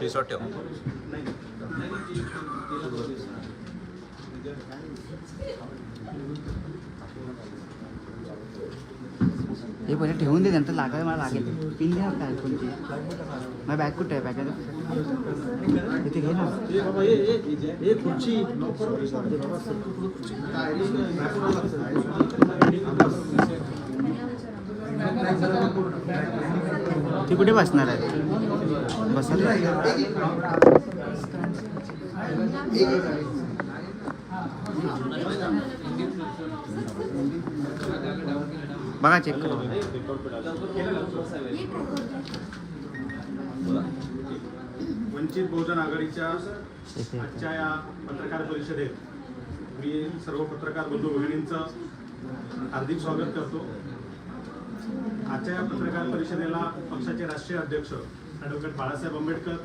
Resort ठेव हे पहिले ठेवून दे नंतर लागायला मला लागेल पिन द्या काय कोणती माझी बॅग कुठे आहे बॅग इथे घे ना ती कुठे बसणार आहे बघा चेक करू वंचित बहुजन आघाडीच्या आजच्या या पत्रकार परिषदेत मी सर्व पत्रकार बंधू भगिनींचं हार्दिक स्वागत करतो. आजच्या या पत्रकार परिषदेला पक्षाचे राष्ट्रीय अध्यक्ष ॲडव्होकेट बाळासाहेब आंबेडकर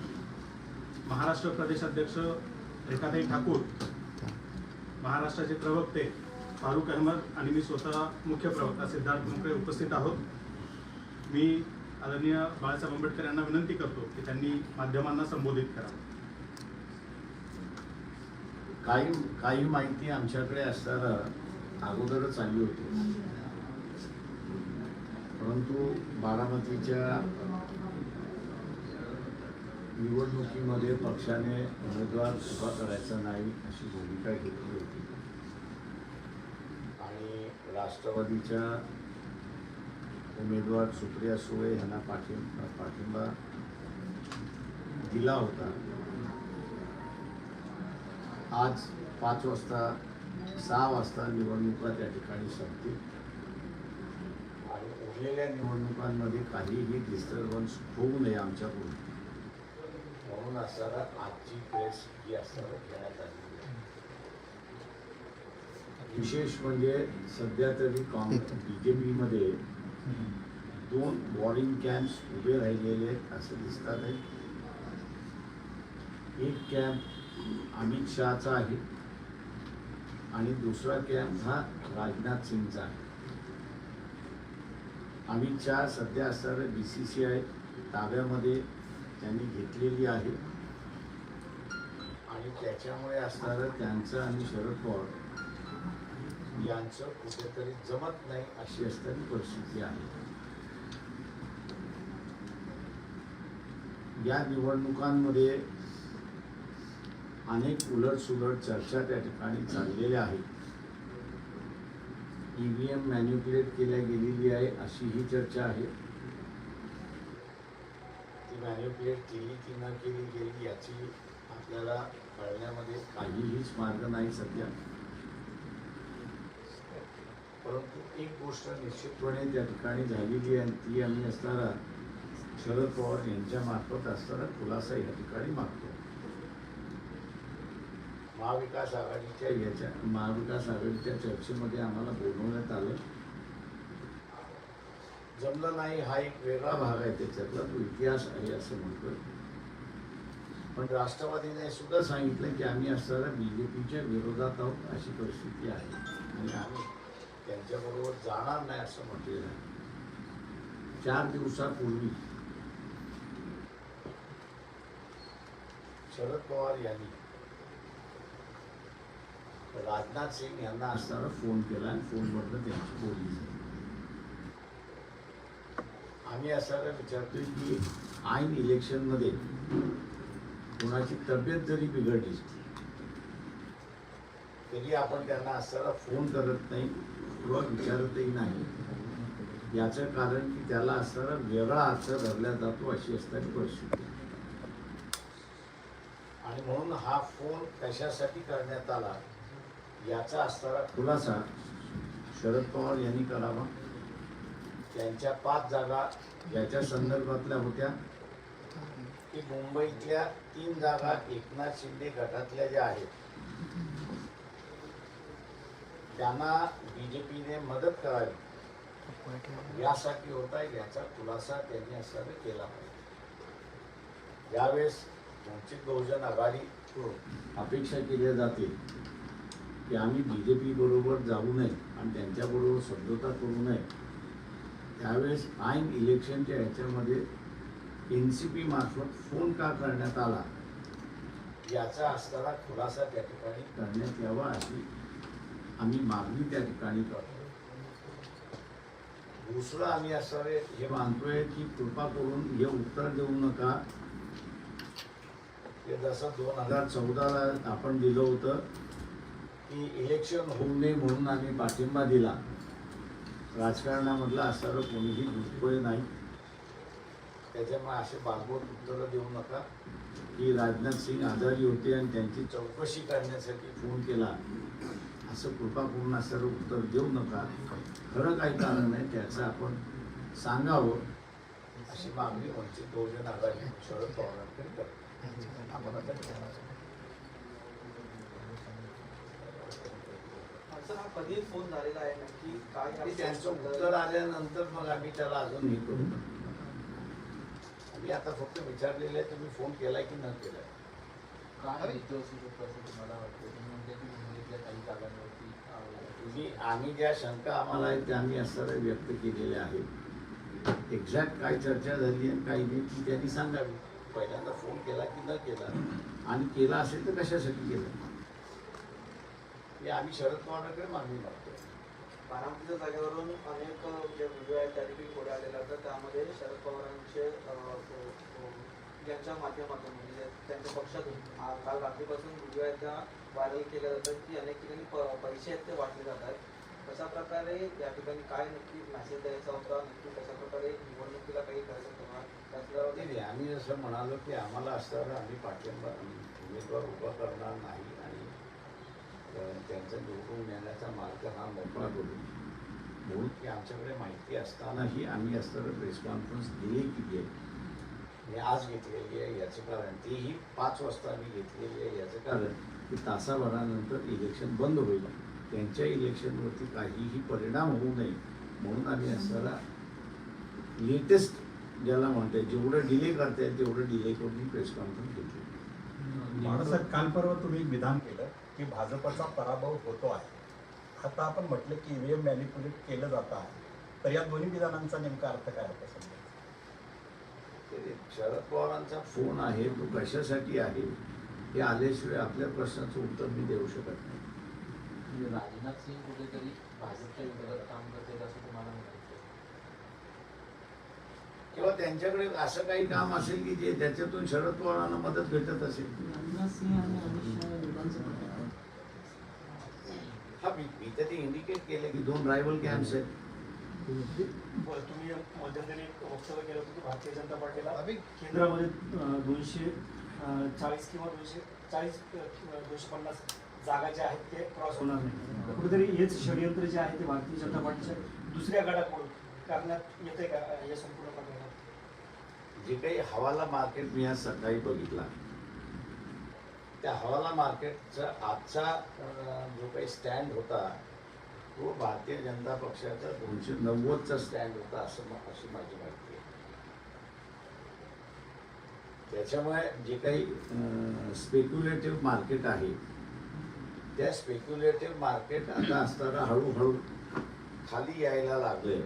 महाराष्ट्र प्रदेशाध्यक्ष रेखाताई ठाकूर महाराष्ट्राचे प्रवक्ते फारुख अहमद आणि मी स्वतः मुख्य प्रवक्ता सिद्धार्थ मुंबई उपस्थित आहोत. मी आदरणीय बाळासाहेब आंबेडकर यांना विनंती करतो की त्यांनी माध्यमांना संबोधित करावं काही काही माहिती आमच्याकडे असताना अगोदरच आली होती. परंतु बारामतीच्या निवडणुकीमध्ये पक्षाने उमेदवार उभा करायचा नाही अशी भूमिका घेतली होती. आणि राष्ट्रवादीच्या उमेदवार सुप्रिया सुळे यांना पाठिंबा पाठिंबा दिला होता. आज पाच वाजता सहा वाजता निवडणुका त्या ठिकाणी संपतील. आणि उरलेल्या निवडणुकांमध्ये काहीही डिस्टर्बन्स होऊ नये आमच्याकडून. म्हणून असणारा आजची प्रेस ही असताना घेण्यात आली विशेष म्हणजे सध्या तरी काँग्रेस बी जे पीमध्ये दोन वॉरिंग कॅम्प्स उभे राहिलेले आहेत असं दिसतात आहे. एक कॅम्प अमित शहाचा आहे आणि दुसरा कॅम्प हा राजनाथ सिंगचा आहे. अमित शहा सध्या असणाऱ्या बी सी सी आय ताब्यामध्ये त्यांनी घेतलेली आहे. आणि त्याच्यामुळे असणारं त्यांचं आणि शरद पवार यांचं कुठेतरी जमत नाही अशी असणारी परिस्थिती आहे. या निवडणुकांमध्ये अनेक उलटसुलट चर्चा त्या ठिकाणी चाललेल्या आहेत. ईव्हीएम मॅन्युप्युलेट केल्या गेलेली आहे अशी ही चर्चा आहे. मॅन्युप्युलेट केली की न केली गेली याची आपल्याला कळण्यामध्ये काहीहीच मार्ग नाही सध्या. परंतु एक गोष्ट निश्चितपणे त्या ठिकाणी झालेली आहे आणि ती आम्ही असणारा शरद पवार यांच्या मार्फत असणारा खुलासा या ठिकाणी मागतो. महाविकास आघाडीच्या याच्या महाविकास आघाडीच्या चर्चेमध्ये आम्हाला बोलवण्यात आलं. जमलं नाही हा एक वेगळा भाग आहे त्याच्यातला तो इतिहास आहे असं म्हणतो पण राष्ट्रवादीने सुद्धा सांगितलं की आम्ही असणाऱ्या बी जे पीच्या विरोधात आहोत अशी परिस्थिती आहे. आणि आम्ही त्यांच्याबरोबर जाणार नाही असं म्हटलेलं आहे. चार दिवसापूर्वी शरद पवार यांनी राजनाथ सिंग यांना असणारा फोन केला आणि फोनवरनं त्यांची बोलली झाली. आम्ही असायला विचारतोय की ऐन इलेक्शनमध्ये कोणाची तब्येत जरी बिघडली तरी आपण त्यांना असायला फोन करत नाही किंवा विचारतही नाही. याचं कारण की त्याला असताना वेगळा अर्थ धरला जातो अशी असणारी परिस्थिती. आणि म्हणून हा फोन कशासाठी करण्यात आला याचा असणारा खुलासा शरद पवार यांनी करावा. त्यांच्या पाच जागा याच्या संदर्भातल्या होत्या. की मुंबईतल्या तीन जागा एकनाथ शिंदे गटातल्या ज्या आहेत त्यांना बीजेपीने मदत करावी. यासाठी होता याचा खुलासा त्यांनी असताना केला पाहिजे. यावेळेस वंचित बहुजन आघाडी हो, अपेक्षा केल्या जाते की आम्ही बी जे पी बरोबर जाऊ नये आणि त्यांच्याबरोबर समझोता करू नये. त्यावेळेस ऐन इलेक्शनच्या ह्याच्यामध्ये एन सी पी मार्फत फोन का करण्यात आला? याचा असताना खुलासा त्या ठिकाणी करण्यात यावा अशी आम्ही मागणी त्या ठिकाणी करतो. दुसरं आम्ही असावे हे मानतोय की कृपा करून हे उत्तर देऊ नका. ते जसं दोन हजार चौदाला आपण दिलं होतं की इलेक्शन होऊ नये म्हणून आम्ही पाठिंबा दिला. राजकारणामधला असणारं कोणीही दुष्परिणाम नाही. त्याच्यामुळे असे बालबोट उत्तरं देऊ नका. की राजनाथ सिंग आजारी होते आणि त्यांची चौकशी करण्यासाठी फोन केला. असं कृपा करून असं उत्तर देऊ नका. खरं काही कारण नाही त्याचं आपण सांगावं. अशी मागणी वंचित बहुजन आघाडी शरद पवारांकडे करतो. आपण आता सर हा कधी फोन झालेला आहे नक्की काय आणि त्यांचं उत्तर आल्यानंतर मग आम्ही त्याला अजून हे करू. आम्ही आता फक्त विचारलेलं आहे तुम्ही फोन केलाय की न केलाय? काय हेतू असू शकतो असं तुम्हाला वाटतं तुम्ही म्हणते की मुंबईतल्या काही जागांवरती तुम्ही आम्ही ज्या शंका आम्हाला आहेत त्या आम्ही असणाऱ्या व्यक्त केलेल्या आहेत. एक्झॅक्ट काय चर्चा झाली आणि काही नाही ती त्यांनी सांगावी. पहिल्यांदा फोन केला की न केला. आणि केला असेल तर कशासाठी केला? हे आम्ही शरद पवारांकडे मागणी मागतो बारामतीच्या जागेवरून अनेक जे व्हिडिओ आहेत त्या देखील पुढे आलेल्या तर त्यामध्ये शरद पवारांचे अं, अं, अं, यांच्या माध्यमातून म्हणजे त्यांच्या पक्षातून काल रात्रीपासून व्हिडिओ आहेत त्या व्हायरल केल्या जातात की अनेक ठिकाणी पैसे आहेत ते वाटले जात आहेत. कशा प्रकारे या ठिकाणी काय नक्की मेसेज द्यायचा होता नक्की कशा प्रकारे निवडणुकीला काही करायचं होतं आम्ही जसं म्हणालो की आम्हाला असताना आम्ही पाठिंबा उमेदवार उभा करणार नाही आणि त्यांचा निवडून येण्याचा मार्ग हा मोकळा करू म्हणून की आमच्याकडे माहिती असतानाही आम्ही असताना प्रेस कॉन्फरन्स दिली किती आहे मी आज घेतलेली आहे याचं कारण तीही पाच वाजता आम्ही घेतलेली आहे याचं कारण की तासाभरानंतर इलेक्शन बंद होईल. त्यांच्या इलेक्शनवरती काहीही परिणाम होऊ नये म्हणून आम्ही असताना लेटेस्ट ज्याला म्हणते जेवढं डिले करता येईल तेवढं डिले करून प्रेस कॉन्फरन्स घेतली बाळासाहेब काल परवा तुम्ही एक विधान केलं की भाजपचा पराभव होतो आहे. आता आपण म्हटलं की ईव्हीएम मॅनिप्युलेट केलं जात आहे. तर या दोन्ही विधानांचा नेमका अर्थ काय होता समजा ते शरद पवारांचा फोन आहे तो कशासाठी आहे हे आल्याशिवाय आपल्या प्रश्नाचं उत्तर मी देऊ शकत नाही. म्हणजे राजनाथ सिंग कुठेतरी भाजपच्या विरोधात काम करतील असं तुम्हाला किंवा त्यांच्याकडे असं काही काम असेल की जे त्याच्यातून शरद पवारांना मदत भेटत असेल? हा मी मी तर ते इंडिकेट केले की दोन रायवल कॅम्प्स आहेत. तुम्ही मध्यंतरी वक्तव्य केलं होतं की भारतीय जनता पार्टीला केंद्रामध्ये दोनशे चाळीस किंवा दोनशे चाळीस दोनशे पन्नास जागा ज्या आहेत ते क्रॉस होणार नाही कुठेतरी हेच षडयंत्र जे आहे ते भारतीय जनता पार्टीच्या दुसऱ्या गटाकडून करण्यात येते का या संपूर्ण जे काही हवाला मार्केट मी आज सकाळी बघितला. त्या हवाला मार्केटचा आजचा जो काही स्टँड होता तो भारतीय जनता पक्षाचा दोनशे नव्वदचा स्टँड होता असं अशी माझी माहिती आहे. त्याच्यामुळे जे काही स्पेक्युलेटिव्ह मार्केट आहे त्या स्पेक्युलेटिव्ह मार्केट आता असताना हळूहळू खाली यायला लागले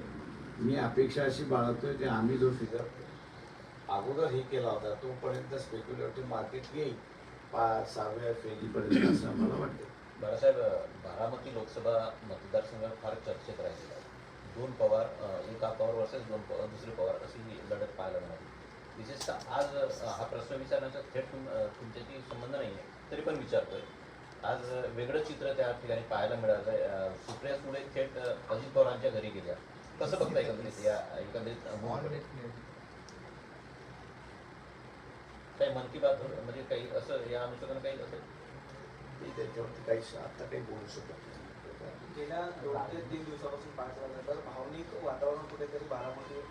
मी अपेक्षा अशी बाळगतोय की आम्ही जो फिगर अगोदर हे केला होता तोपर्यंत स्पेक्युलेटिव्ह मार्केट येईल. पाच सहाव्या फेरीपर्यंत असं मला वाटतं बाळासाहेब बारामती लोकसभा मतदारसंघ फार चर्चेत राहिलेला आहे. दोन पवार एक पवार वर्सेस दोन पवार दुसरे पवार अशी ही लढत पाहायला मिळाली. विशेषतः आज हा प्रश्न विचारण्याचा थेट तुम तुमच्याशी संबंध नाही आहे तरी पण विचारतोय. आज वेगळं चित्र त्या ठिकाणी पाहायला मिळालं सुप्रिया सुळे थेट अजित पवारांच्या घरी गेल्या. कसं बघता एकंदरीत या एकंदरीत काही मन की बात म्हणजे काही असं या अनुषंगाने काही असं मी त्याच्यावरती काही आता काही बोलू शकत नाही. गेल्या दोन ते तीन दिवसापासून पाहायचं झालं तर भावनिक वातावरण कुठेतरी बारामती.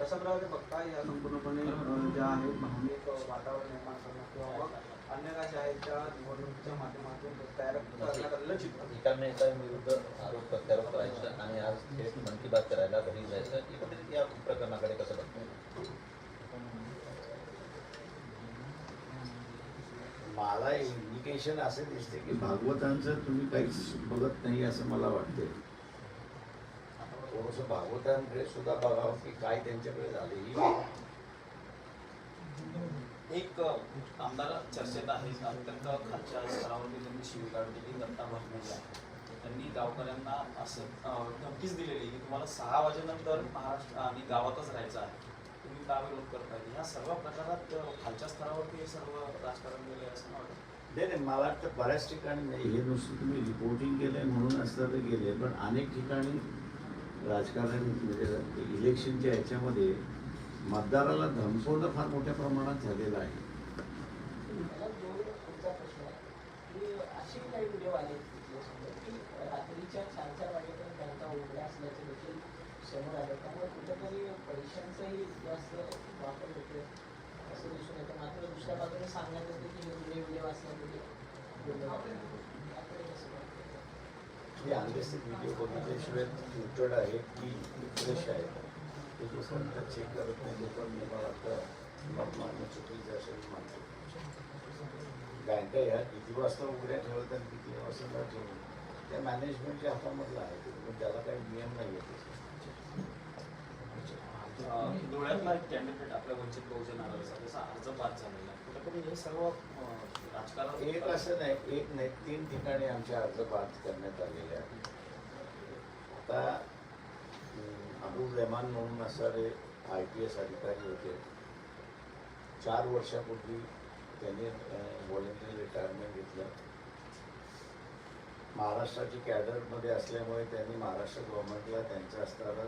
कशा प्रकारे बघता या संपूर्णपणे ज्या आहेत भावनिक वातावरण निर्माण करणं किंवा मग अन्य काही आहेत त्या निवडणुकीच्या माध्यमातून तयार करण्यात आलेलं चित्र. एकाने एकाविरुद्ध आरोप प्रत्यारोप करायचं आणि आज थेट मन की बात करायला घरी जायचं प्रकरणाकडे कसं बघतो मला इंडिकेशन असे दिसते की भागवतांचं तुम्ही काहीच बघत नाही असं मला वाटते थोडंसं भागवतांकडे सुद्धा बघावं की काय त्यांच्याकडे झालेली आहे. एक आमदार चर्चेत आहेत. अत्यंत खालच्या स्तरावरती त्यांनी शिवीगाळ केली. दत्ता भरणे आहे त्यांनी गावकऱ्यांना असं धमकीच दिलेली की तुम्हाला सहा वाजेनंतर महाराष्ट्र आणि गावातच राहायचं आहे. तुम्ही का विरोध करताय? ह्या सर्व प्रकारात खालच्या स्तरावरती हे सर्व राजकारण गेले असं मला वाटतं. नाही नाही मला वाटतं बऱ्याच ठिकाणी नाही. हे नुसतं तुम्ही रिपोर्टिंग केलंय म्हणून असतं तर गेले पण अनेक ठिकाणी राजकारण म्हणजे इलेक्शनच्या ह्याच्यामध्ये मतदाराला धमकवणं फार मोठ्या प्रमाणात झालेलं आहे. समोर आलं. त्यामुळे कुठेतरी पैशांचाही जास्त वापर होतोय. असं दिसून येतं. मात्र दुसऱ्या बाजूने सांगण्यात येते की हे जुने व्हिडिओ असल्यामुळे याकडे कसं व्हिडिओ बघितल्याशिवाय ट्विटर्ड आहे की फ्रेश आहे. ते जो चेक करत नाही तो पण मला वाटतं मत मानणं चुकीचं असेल मानतो. बँका ह्या किती वाजता उघड्या ठेवत आणि किती वाजता न त्या मॅनेजमेंटच्या हातामधलं आहे. ते त्याला काही नियम नाही आहे अ, धुळ्यातला एक कॅन्डिडेट आपल्या वंचित बहुजन आघाडीचा त्याचा अर्ज बाद झालेला आहे. कुठेतरी हे सर्व राजकारण एक असं नाही एक नाही तीन ठिकाणी आमचे अर्ज बाद करण्यात आलेले आहेत. आता अबुल रेहमान म्हणून असणारे आय पी एस अधिकारी होते. चार वर्षापूर्वी त्यांनी व्हॉलेंटरी रिटायरमेंट घेतलं. महाराष्ट्राची कॅडरमध्ये असल्यामुळे त्यांनी महाराष्ट्र गव्हर्नमेंटला त्यांचं असणारं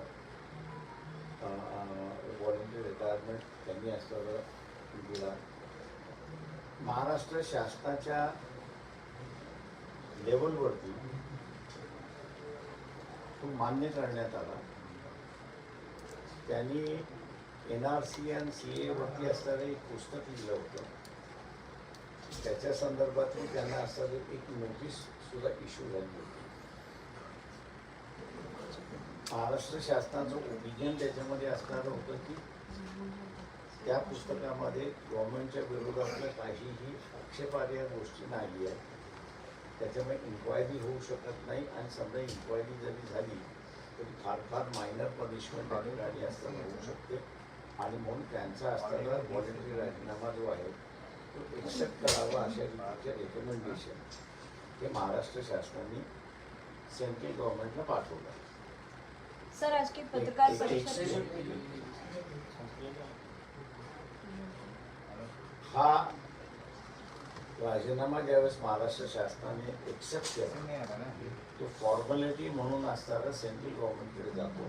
व्हॉलेंटरी रिटायरमेंट त्यांनी असणारं दिला महाराष्ट्र शासनाच्या लेवलवरती तो मान्य करण्यात आला. त्यांनी एन आर सी आणि सी एवरती असणारं एक पुस्तक लिहिलं होतं. त्याच्या संदर्भातली त्यांना असणारी एक नोटीस सुद्धा इश्यू झाली होती. महाराष्ट्र शासनाचं ओपिनियन त्याच्यामध्ये असणारं होतं की त्या पुस्तकामध्ये गव्हर्नमेंटच्या विरोधातल्या काहीही आक्षेपार्ह गोष्टी नाही आहेत त्याच्यामुळे इन्क्वायरी होऊ शकत नाही आणि समजा इन्क्वायरी जरी झाली तरी फार फार मायनर पनिशमेंट आणि ठिकाणी असताना होऊ शकते. आणि म्हणून त्यांचा असताना व्हॉलेंटरी राजीनामा जो आहे तो एक्सेप्ट करावा अशा रीतीचे रेकमेंडेशन हे महाराष्ट्र शासनाने सेंट्रल गव्हर्नमेंटला पाठवलं. सर आज की पत्रकार परिषद. हा राजीनामा ज्यावेळेस महाराष्ट्र शासनाने एक्सेप्ट केला तो फॉर्मॅलिटी म्हणून असणारा सेंट्रल गव्हर्नमेंटकडे जातो.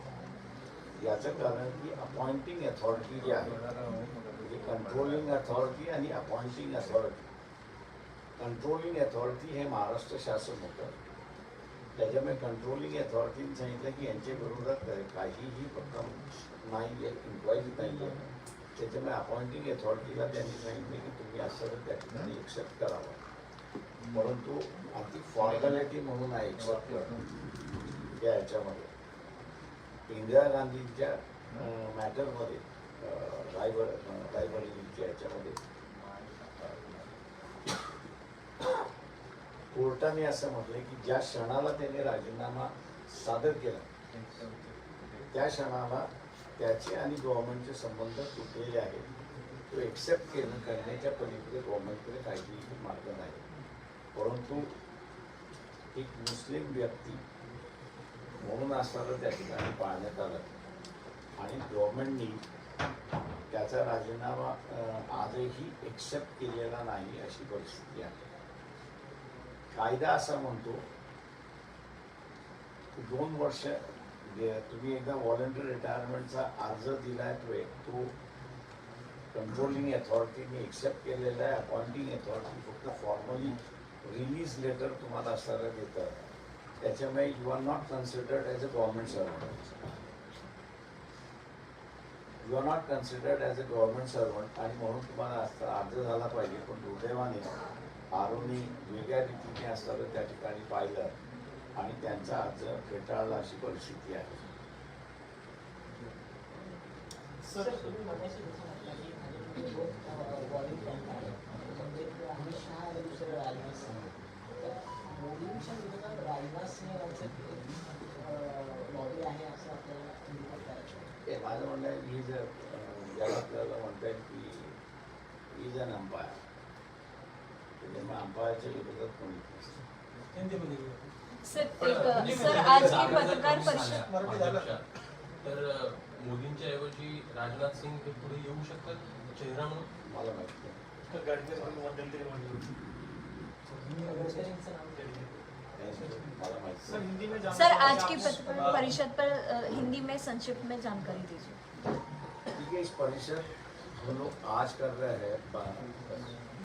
याचं कारण की अपॉइंटिंग अथॉरिटी जी आहे म्हणजे कंट्रोलिंग अथॉरिटी आणि अपॉइंटिंग अथॉरिटी कंट्रोलिंग अथॉरिटी हे महाराष्ट्र शासन होतं. त्याच्यामुळे कंट्रोलिंग अथॉरिटीने सांगितलं की यांच्या विरोधात काहीही रक्कम नाही आहे इन्क्वायरी नाही आहे त्याच्यामुळे अपॉइंटिंग अथॉरिटीला त्यांनी सांगितलं की तुम्ही असं त्या ठिकाणी एक्सेप्ट करावं. परंतु अति फॉर्मॅलिटी म्हणून आहे एक्सेप्ट करणं त्या याच्यामध्ये. इंदिरा गांधींच्या मॅटरमध्ये रायबर रायबरेलीच्या याच्यामध्ये. कोर्टाने असं म्हटलं की ज्या क्षणाला त्याने राजीनामा सादर केला त्या क्षणाला त्याचे आणि गव्हर्नमेंटचे संबंध तुटलेले आहेत. तो एक्सेप्ट केलं करण्याच्या पलीकडे गव्हर्नमेंटकडे काहीही मार्ग नाही. परंतु एक मुस्लिम व्यक्ती म्हणून असणारं त्या ठिकाणी पाळण्यात आलं. आणि गव्हर्नमेंटनी त्याचा राजीनामा आजही एक्सेप्ट केलेला नाही अशी परिस्थिती आहे. कायदा असा म्हणतो की दोन वर्ष तुम्ही एकदा व्हॉलंटरी रिटायरमेंटचा अर्ज दिलाय तो एक तो कंट्रोलिंग अथॉरिटीने एक्सेप्ट केलेला आहे अपॉइंटिंग अथॉरिटी फक्त फॉर्मली रिलीज लेटर तुम्हाला असणारं देतं. त्याच्यामुळे you are not considered as a government servant you are not considered as a government servant आणि म्हणून तुम्हाला अर्ज झाला पाहिजे पण दुर्दैवाने आरोनी वेगळ्या रीतीने असताना त्या ठिकाणी पाहिलं आणि त्यांचा अर्ज फेटाळला अशी परिस्थिती आहे. सर तुम्ही मगाशी जसं म्हटलं की म्हणजे म्हणजे अमित शहा आणि दुसरं राजनाथ सिंह तर मोदींच्या विरोधात राजनाथ सिंह यांचं एक लॉबी आहे असं आपल्याला indicate करायचं आहे. माझं म्हणणं आहे ही जर अं, ज्याला आपल्याला म्हणता येईल की इज अन अंपायर नसतं सर एक सर आज की पत्रकार परिषद परिषद तर अ, मोदींच्या ऐवजी राजनाथ सिंग हे पुढे येऊ शकतात चेहरा म्हणून? मला माहिती नाही. मला माहिती सर नाही. हिंदी में सर आज की पत्रकार परिषद पर अ, हिंदी में संक्षिप्त में जानकारी दीजिए। ठीक है इस परिषद हम लोग आज कर रहे हैं